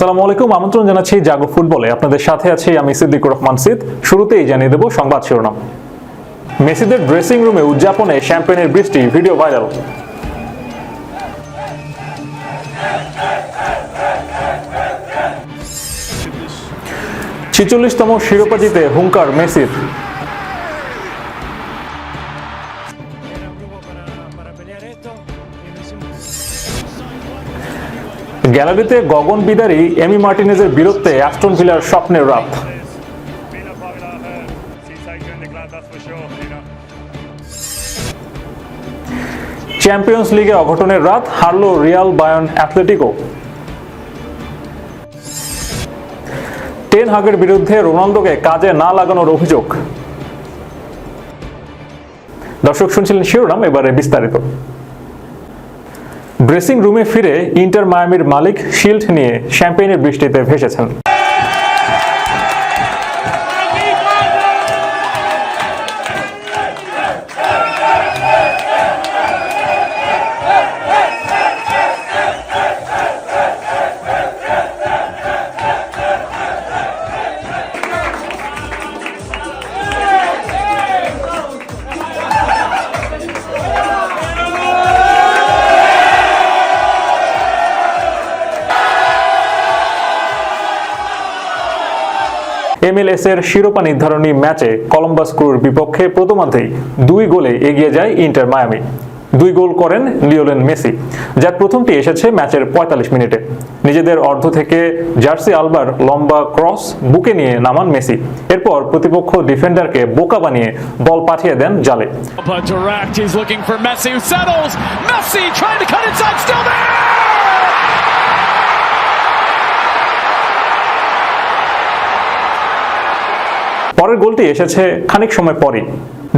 আসসালামু আলাইকুম, আমন্ত্রণ জানাচ্ছি জাগো ফুটবলে। আপনাদের সাথে আছি আমি সিদ্দিকুর রহমান সিদ। শুরুতেই জানিয়ে দেব সংবাদ শিরোনাম। মেসিদের ড্রেসিং রুমে উদযাপনে শ্যাম্পেনের বৃষ্টি ভিডিও ভাইরাল ছিচল্লিশতম শিরোপা জিতে হুঙ্কার মেসির। গ্যালারিতে গগন বিদারী, এমি মার্টিনেজের বিরুদ্ধে অ্যাস্টন ভিলার স্বপ্নের রাত. চ্যাম্পিয়ন্স লিগে অঘটনের রাত, হারল রিয়াল বায়ন অ্যাথলেটিকো। টেন হাগের বিরুদ্ধে রোনালদোকে কাজে না লাগানোর অভিযোগ। দর্শক শুনছিলেন শিরোনাম এবারে বিস্তারিত। ড্রেসিং রুমে ফিরে ইন্টার মায়ামির মালিক শিল্ড নিয়ে শ্যাম্পেইনের বৃষ্টিতে ভেসেছেন। এমএলএস এর শিরোপা নির্ধারণী ম্যাচে কলম্বাস ক্রুর বিপক্ষে প্রথমার্ধেই দুই গোলে এগিয়ে যায় ইন্টার মায়ামি দুই গোল করেন লিওলেন মেসি যার প্রথমটি এসেছে ম্যাচের ৪৫ মিনিটে নিজেদের অর্ধ থেকে জার্সি আলবার লম্বা ক্রস বুকে নিয়ে নামান মেসি এরপর প্রতিপক্ষ ডিফেন্ডারকে বোকা বানিয়ে বল পাঠিয়ে দেন জালে he's looking for Messi who settles. Messi trying to cut inside, still there! পরের গোলটি এসেছে খানিক সময় পরই।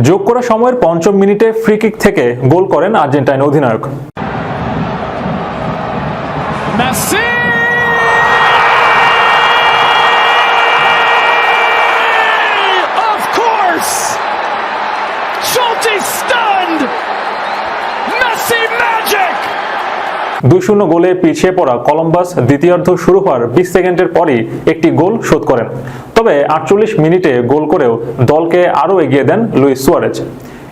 যোগ করা সময়ের পঞ্চম মিনিটে ফ্রি কিক থেকে গোল করেন আর্জেন্টাইন অধিনায়ক! দুই শূন্য গোলে পিছিয়ে পড়া কলম্বাস দ্বিতীয়ার্ধ শুরু হওয়ার বিশ সেকেন্ডের পরই একটি গোল শোধ করেন। তবে আটচল্লিশ মিনিটে গোল করেও দলকে আরও এগিয়ে দেন লুইস সুয়ারেজ।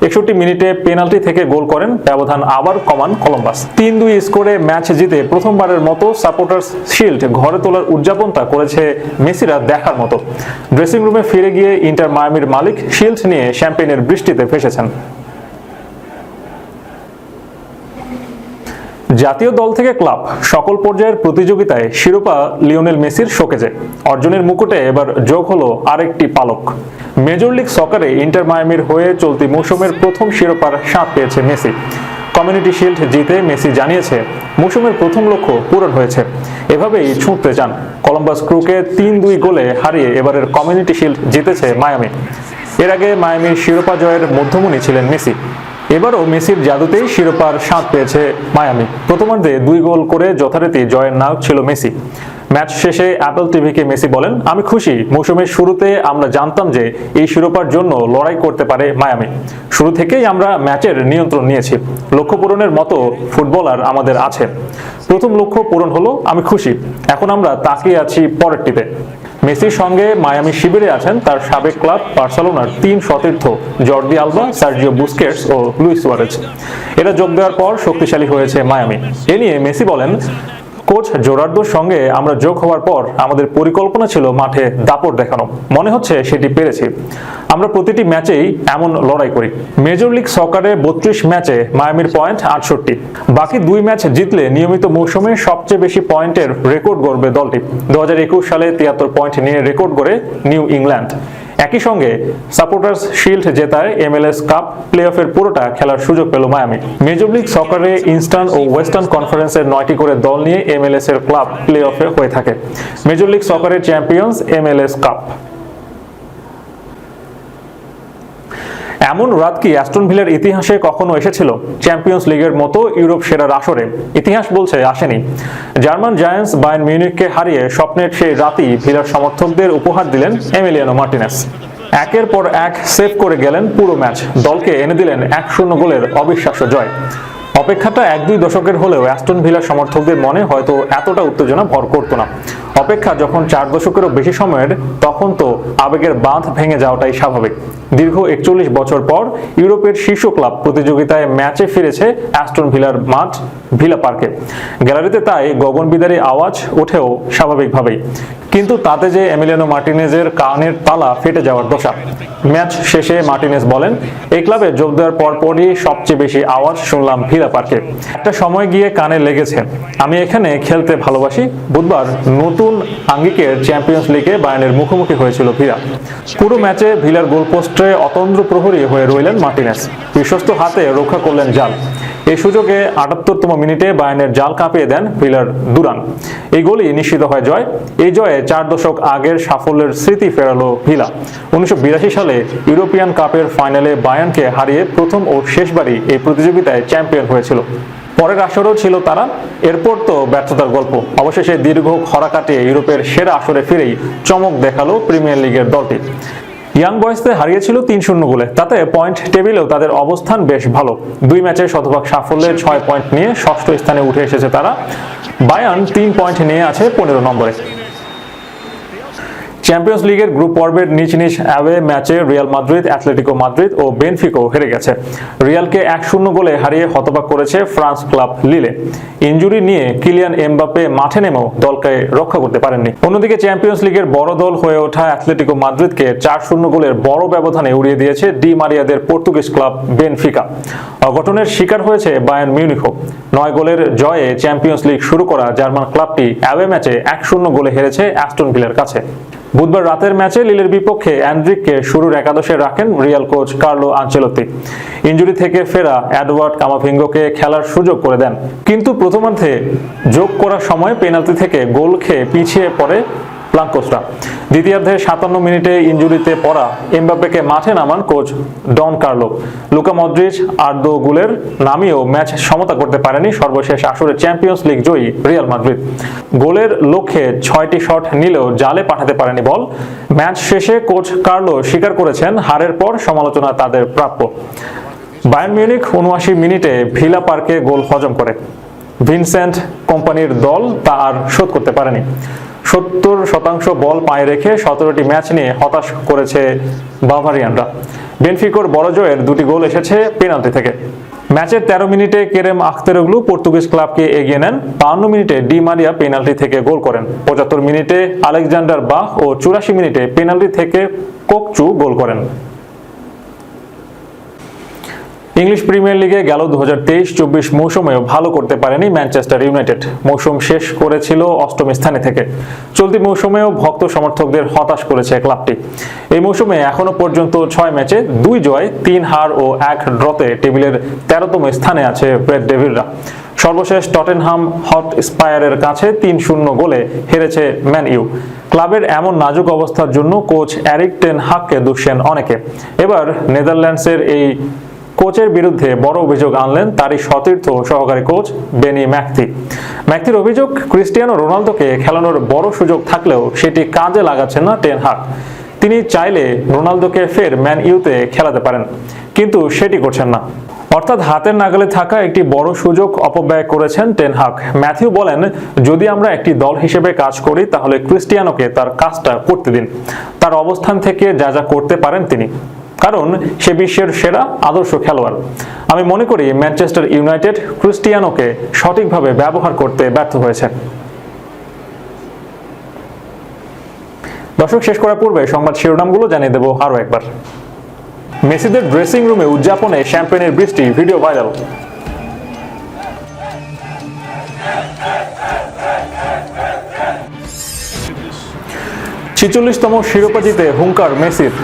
একষট্টি মিনিটে পেনাল্টি থেকে গোল করেন, ব্যবধান আবার কমান কলম্বাস। তিন দুই স্কোরে ম্যাচ জিতে প্রথমবারের মতো সাপোর্টার্স শিল্ড ঘরে তোলার উদযাপনটা করেছে মেসিরা দেখার মতো। ড্রেসিং রুমে ফিরে গিয়ে ইন্টার মায়ামির মালিক শিল্ড নিয়ে শ্যাম্পেনের বৃষ্টিতে ফেসেছেন জাতীয় দল থেকে ক্লাব সকল পর্যায়ের প্রতিযোগিতায় শিরোপা লিওনেল মেসির শোকেজে। অর্জনের মুকুটে এবার যোগ হলো আরেকটি পালক। মেজর লিগ সকারে ইন্টার মায়ামির হয়ে চলতি মৌসুমের প্রথম শিরোপার স্বাদ পেয়েছে মেসি। কমিউনিটি শিল্ড জিতে মেসি জানিয়েছে, মৌসুমের প্রথম লক্ষ্য পূরণ হয়েছে। এভাবেই ছুঁটতে চান। কলম্বাস ক্রুকে তিন দুই গোলে হারিয়ে এবারের কমিউনিটি শিল্ড জিতেছে মায়ামি। এর আগে মায়ামির শিরোপা জয়ের মধ্যমণি ছিলেন মেসি। এবারও মেসির জাদুতেই শিরোপার স্বাদ পেয়েছে মায়ামি। প্রথমার্ধে দুই গোল করে যথারীতি জয়ের নায়ক ছিল মেসি। ম্যাচ শেষে অ্যাপল টিভিকে মেসি বলেন, আমি খুশি। মৌসুমের শুরুতে আমরা জানতাম যে এই শিরোপার জন্য লড়াই করতে পারে মায়ামি। শুরু থেকেই আমরা ম্যাচের নিয়ন্ত্রণ নিয়েছি। লক্ষ্য পূরণের মতো ফুটবলার আমাদের আছে। প্রথম লক্ষ্য পূরণ হলো, আমি খুশি। এখন আমরা তাকিয়ে আছি পরেরটিতে। মেসির সঙ্গে মায়ামি শিবিরে আছেন তার সাবেক ক্লাব বার্সেলোনার তিন সতীর্থ জর্দি আলবা, সার্জিও বুস্কেটস ও লুইস সুয়ারেজ। এরা যোগ দেওয়ার পর শক্তিশালী হয়েছে মায়ামি। এ নিয়ে মেসি বলেন কোচ জোরার্দোর সঙ্গে আমরা যোগ হওয়ার পর আমাদের পরিকল্পনা ছিল মাঠে দাপট দেখানো। মনে হচ্ছে সেটি পেরেছি। আমরা প্রতিটি ম্যাচেই এমন লড়াই করি। মেজর লিগ সকারে বত্রিশ ম্যাচে মায়ামির পয়েন্ট আটষট্টি। বাকি দুই ম্যাচ জিতলে নিয়মিত মৌসুমে সবচেয়ে বেশি পয়েন্টের রেকর্ড গড়বে দলটি। দু হাজার একুশ সালে তিয়াত্তর পয়েন্ট নিয়ে রেকর্ড গড়ে নিউ ইংল্যান্ড। একই সঙ্গে সাপোর্টার্স শিল্ড জেতায় এমএলএস কাপ প্লে অফের পুরোটা খেলার সুযোগ পেল মায়ামি। মেজর লিগ সকারে ইনস্টার্ন ও ওয়েস্টার্ন কনফারেন্সের নয়টি করে দল নিয়ে এমএলএস এর ক্লাব প্লে অফে হয়ে থাকে। মেজর লিগ সকারের চ্যাম্পিয়ন্স এমএলএস কাপ এমন রাত কি অ্যাস্টন ভিলের ইতিহাসে কখনো এসেছিল? চ্যাম্পিয়ন্স লিগের মতো ইউরোপ সেরার আসরে। ইতিহাস বলছে আসেনি। জার্মান জায়ান্টস বায়ার্ন মিউনিককে হারিয়ে স্বপ্নের সেই রাতই ভিলার সমর্থকদের উপহার দিলেন এমিলিয়ানো মার্টিনেস। একের পর এক সেভ করে গেলেন পুরো ম্যাচ। দলকে এনে দিলেন এক শূন্য গোলের অবিশ্বাস্য জয়। অপেক্ষাটা এক দুই দশকের হলেও অ্যাস্টন ভিলার সমর্থকদের মনে হয়তো এতটা উত্তেজনা ভর করতো না। অপেক্ষা যখন চার দশকেরও বেশি সময়ের, তখন তো আবেগের বাঁধ ভেঙে যাওয়াটাই স্বাভাবিক। দীর্ঘ একচল্লিশ বছর পর ইউরোপের শীর্ষ ক্লাব প্রতিযোগিতায় ম্যাচে ফিরেছে অ্যাস্টন ভিলার মাঠ ভিলা পার্কে। গ্যালারিতে তাই গগনবিদারী আওয়াজ ওঠেও স্বাভাবিকভাবেই। কিন্তু তাতে যে এমিলিয়ানো মার্টিনেজের কানের তালা ফেটে যাওয়ার দশা। ম্যাচ শেষে মার্টিনেজ বলেন এই ক্লাবে যোগ দেওয়ার পরপরই সবচেয়ে বেশি আওয়াজ শুনলাম ভিলা পার্কে। একটা সময় গিয়ে কানে লেগেছে। আমি এখানে খেলতে ভালোবাসি। বুধবার নতুন আঙ্গিকের চ্যাম্পিয়ন্স লিগে বায়ানের মুখোমুখি হয়েছিল ভিলা। পুরো ম্যাচে ভিলার গোলপোস্টে অতন্দ্র প্রহরী হয়ে রইলেন মার্টিনেস বিশ্বস্ত হাতে রক্ষা করলেন জাল। এই সুযোগে আটাত্তরতম মিনিটে বায়ানের জাল কাঁপিয়ে দেন ভিলার দুরান। এই গোলই নিশ্চিত হয় জয়। এই জয়ে চার দশক আগের সাফল্যের স্মৃতি ফেরালো ভিলা। উনিশশো বিরাশি সালে ইউরোপিয়ান কাপের ফাইনালে বায়ানকে হারিয়ে প্রথম ও শেষবারই এই প্রতিযোগিতায় চ্যাম্পিয়ন হয়েছিল। পরের আসরও ছিল তারা, এরপর তো ব্যর্থতার গল্প। অবশেষে দীর্ঘ খরা কাটিয়ে ইউরোপের সেরা আসরে ফিরেই চমক দেখাল প্রিমিয়ার লিগের দলটি। ইয়াং বয়েসতে হারিয়েছিল তিন শূন্য গোলে। তাতে পয়েন্ট টেবিলেও তাদের অবস্থান বেশ ভালো। দুই ম্যাচে শতভাগ সাফল্যের ছয় পয়েন্ট নিয়ে ষষ্ঠ স্থানে উঠে এসেছে তারা। বায়ান তিন পয়েন্ট নিয়ে আছে পনেরো নম্বরে। চ্যাম্পিয়ন্স লিগের গ্রুপ পর্বের নিচ নিচ অ্যাওয়ে ম্যাচে রিয়াল মাদ্রিদ অ্যাথলেটিকো মাদ্রিদ ও বেনফিকো হেরে গেছে। রিয়ালকে এক শূন্য গোলে হারিয়ে হতবাক করেছে ফ্রান্স ক্লাব লিলে ইঞ্জুরি নিয়ে কিলিয়ান এমবাপে মাঠে নেমেও দলকে রক্ষা করতে পারেননি। অন্যদিকে চ্যাম্পিয়ন্স লিগের বড় দল হয়ে ওঠা অ্যাথলেটিকো মাদ্রিদকে চার শূন্য গোলের বড় ব্যবধানে উড়িয়ে দিয়েছে ডি মারিয়াদের পর্তুগিজ ক্লাব বেনফিকা অঘটনের শিকার হয়েছে বায়ান মিউনিখো নয় গোলের জয়ে চ্যাম্পিয়ন্স লিগ শুরু করা জার্মান ক্লাবটি অ্যাওয়ে ম্যাচে এক শূন্য গোলে হেরেছে অ্যাস্টন ভিলের কাছে। বুধবার রাতের ম্যাচে লিলের বিপক্ষে অ্যান্ড্রিককে শুরুর একাদশে রাখেন Real coach Carlo Ancelotti injury থেকে ফেরা অ্যাডওয়ার্ড কামাভিঙ্গোকে খেলার সুযোগ করে দেন। কিন্তু প্রথমার্ধে যোগ করার সময় পেনাল্টি থেকে গোল খেয়ে পিছিয়ে পড়ে প্লাঙ্কোসরা। দ্বিতীয়ার্ধে সাতান্ন মিনিটে ইঞ্জুরিতে পড়া এমবাপ্পেকে মাঠে নামান coach Don Carlo Luka Modric Arda গুলের নামিয়েও ম্যাচ সমতা করতে পারেনি সর্বশেষ আসরে চ্যাম্পিয়ন্স লিগ জয়ী রিয়াল মাদ্রিদ। গোলের লক্ষ্যে ছয়টি শট নিলেও জালে পাঠাতে পারেনি বল। ম্যাচ শেষে কোচ কার্লো স্বীকার করেছেন, হারের পর সমালোচনা তাদের প্রাপ্য। বায়ার্ন মিউনিক উনআশি মিনিটে ভিলা পার্কে গোল হজম করে। ভিনসেন্ট কোম্পানির দল তা আর শোধ করতে পারেনি। সত্তর শতাংশ বল পায়ে রেখে সতেরোটি ম্যাচ নিয়ে হতাশ করেছে বাভারিয়ানরা। বেনফিকোর বড় জয়ের দুটি গোল এসেছে পেনাল্টি থেকে। ম্যাচের তেরো মিনিটে কেরেম আখতেরোগ্লু পর্তুগিজ ক্লাবকে এগিয়ে নেন বাহান্ন মিনিটে ডি মারিয়া পেনাল্টি থেকে গোল করেন। পঁচাত্তর মিনিটে আলেকজান্ডার বাহ ও চুরাশি মিনিটে পেনাল্টি থেকে কোকচু গোল করেন। ইংলিশ প্রিমিয়ার লিগে গেল দু হাজার তেইশ চব্বিশ মৌসুমেও ভালো করতে পারেনি ম্যানচেস্টার ইউনাইটেড। মৌসুম শেষ করেছিল অষ্টম স্থানে থেকে। চলতি মৌসুমেও ভক্ত সমর্থকদের হতাশ করেছে ক্লাবটি। এই মৌসুমে এখনও পর্যন্ত ছয় ম্যাচে দুই জয়, তিন হার ও এক ড্রতে টেবিলের তেরোতম স্থানে আছে রেড ডেভিলরা। সর্বশেষ টটেনহাম হট স্পায়ারের কাছে তিন শূন্য গোলে হেরেছে ম্যান ইউ। ক্লাবের এমন নাজুক অবস্থার জন্য কোচ অ্যারিক টেন হাককে দুষছেন অনেকে। এবার নেদারল্যান্ডসের এই কোচের বিরুদ্ধে বড় অভিযোগ আনলেন তারই সতীর্থ সহকারী কোচ বেনি ম্যাকথি। ম্যাকথির অভিযোগ, ক্রিস্টিয়ানো রোনালদোকে খেলানোর বড় সুযোগ থাকলেও সেটি কাজে লাগাচ্ছেন না টেন হাক তিনি চাইলে রোনালদোকে ফের ম্যান ইউতে খেলাতে পারেন, কিন্তু সেটি করছেন না। অর্থাৎ হাতের নাগালে থাকা একটি বড় সুযোগ অপব্যয় করেছেন টেন হাক ম্যাথিউ বলেন, যদি আমরা একটি দল হিসেবে কাজ করি, তাহলে ক্রিস্টিয়ানোকে তার কাজটা করতে দিন। তার অবস্থান থেকে যা যা করতে পারেন তিনি। কারণ সে বিশ্বের সেরা আদর্শ খেলোয়াড়। আমি মনে করি ম্যানচেস্টার ইউনাইটেড ক্রিস্টিয়ানোকে সঠিকভাবে ব্যবহার করতে ব্যর্থ হয়েছে দর্শক, শেষ করার পূর্বে সংবাদ শিরোনামগুলো জানিয়ে দেবো আরও একবার। মেসিদের ড্রেসিং রুমে উদযাপনে শ্যাম্পেনের বৃষ্টি, ভিডিও ভাইরাল। ছিচল্লিশতম শিরোপা জিতে হুঙ্কার মেসির।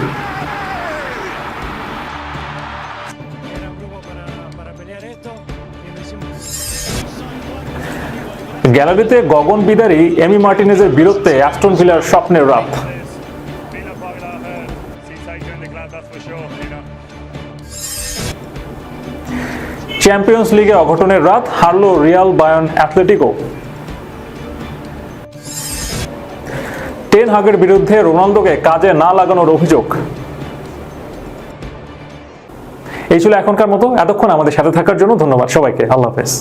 গ্যালারিতে গগন বিদারী, এমি মার্টিনেজের বিরুদ্ধে অ্যাস্টন ভিলার স্বপ্নের রাত. চ্যাম্পিয়ন্স লিগে অঘটনের রাত, হারলো রিয়াল বায়ন অ্যাথলেটিকো। টেন হাগের বিরুদ্ধে রোনালদোকে কাজে না লাগানোর অভিযোগ। এই ছিল এখনকার মতো, এতক্ষণ আমাদের সাথে থাকার জন্য ধন্যবাদ সবাইকে, আল্লাহ হাফেজ।